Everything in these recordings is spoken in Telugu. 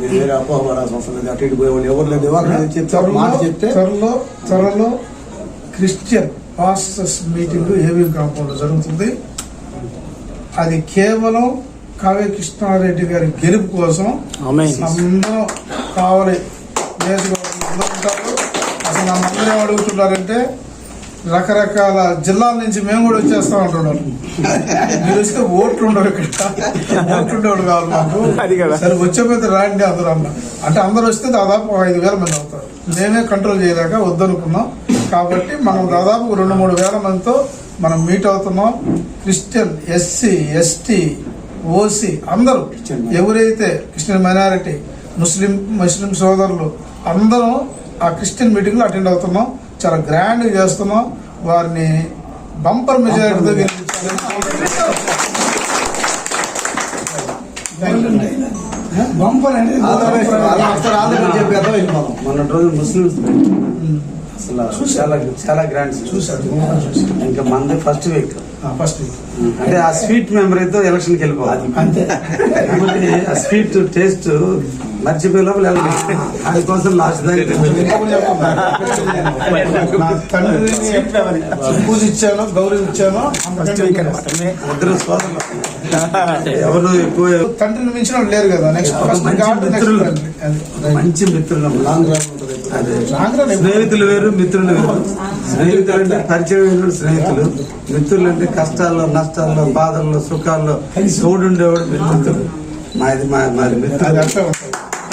మీరు వేరే అపోహపడాల్సిన అవసరం లేదు. అటు ఇటు పోయేవాళ్ళు ఎవరు లేదు ఎవరు లేదు చెప్తే మాట చెప్తే త్వరలో త్వరలో క్రిస్టియన్ పాస్టర్స్ మీటింగ్ ఏవి కాంపౌండ్ జరుగుతుంది. అది కేవలం కావ్య కృష్ణారెడ్డి గారి గెలుపు కోసం. అందరం కావాలి. నియోజకవర్గం అందరూ ఉంటారు. అసలు నన్ను అందరూ అడుగుతున్నారంటే రకరకాల జిల్లాల నుంచి మేము కూడా వచ్చేస్తాం అంటున్నారు మీరు వస్తే ఓట్లు ఉండవు ఇక్కడ. ఓట్లు ఉండేవాడు కావాలి మాకు. సరే వచ్చే పెద్ద రాండి అందరూ అన్న అంటే అందరూ వస్తే దాదాపు ఒక ఐదు వేల మంది అవుతారు. మేమే కంట్రోల్ చేయలేక వద్దనుకున్నాం. కాబట్టి మనం దాదాపు రెండు మూడు వేల మందితో మనం మీట్ అవుతున్నాం. క్రిస్టియన్ ఎస్సీ ఎస్టీ ఓసీ అందరూ. ఎవరైతే క్రిస్టియన్ మైనారిటీ ముస్లిం ముస్లిం సోదరులు అందరం ఆ క్రిస్టియన్ మీటింగ్లో అటెండ్ అవుతున్నాం. చాలా గ్రాండ్గా చేస్తున్నాం. వారిని బంపర్ మెజారిటీతో బంపర్ రోజు ముస్లిమ్స్ అసలు చాలా చాలా గ్రాండ్ చూశారు ఇంకా మంది ఫస్ట్ వీక్ ఫస్ట్ అంటే ఆ స్వీట్ మెమరీతో ఎలక్షన్కి వెళ్ళిపోవాలి అంతే కాబట్టి ఆ స్వీట్ టేస్ట్ మర్చిపోయే లోపల అందుకోసం లాస్ట్ తండ్రిని పూజ ఇచ్చాను గౌరవం ఇచ్చాను ఇద్దరు సోదరులు ఎవరు ఎక్కువ తండ్రిని మించిన లేరు కదా. నెక్స్ట్ మిత్రులు. మంచి మిత్రులు. లాంగ్ అదే. స్నేహితులు వేరు మిత్రులు వేరు. స్నేహితులు అంటే పరిచయం వేరు స్నేహితులు. మిత్రులు అంటే కష్టాల్లో నష్టాల్లో బాధల్లో సుఖాల్లో తోడుండేవాడు మిత్రులు మాది మా మాది అది మిత్రులు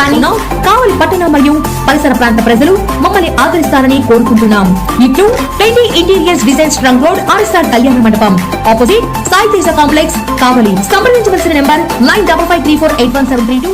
planning Kavali పట్టణ మరియు పరిసర ప్రాంత ప్రజలు మమ్మల్ని ఆదరిస్తారని కోరుకుంటున్నాం. ఇట్లు twenty interiors design trunk road RSR కళ్యాణ మండపం. Opposite Sai Teja complex Kavali. సంప్రదించవలసిన number nine double five three four eight one seven three two.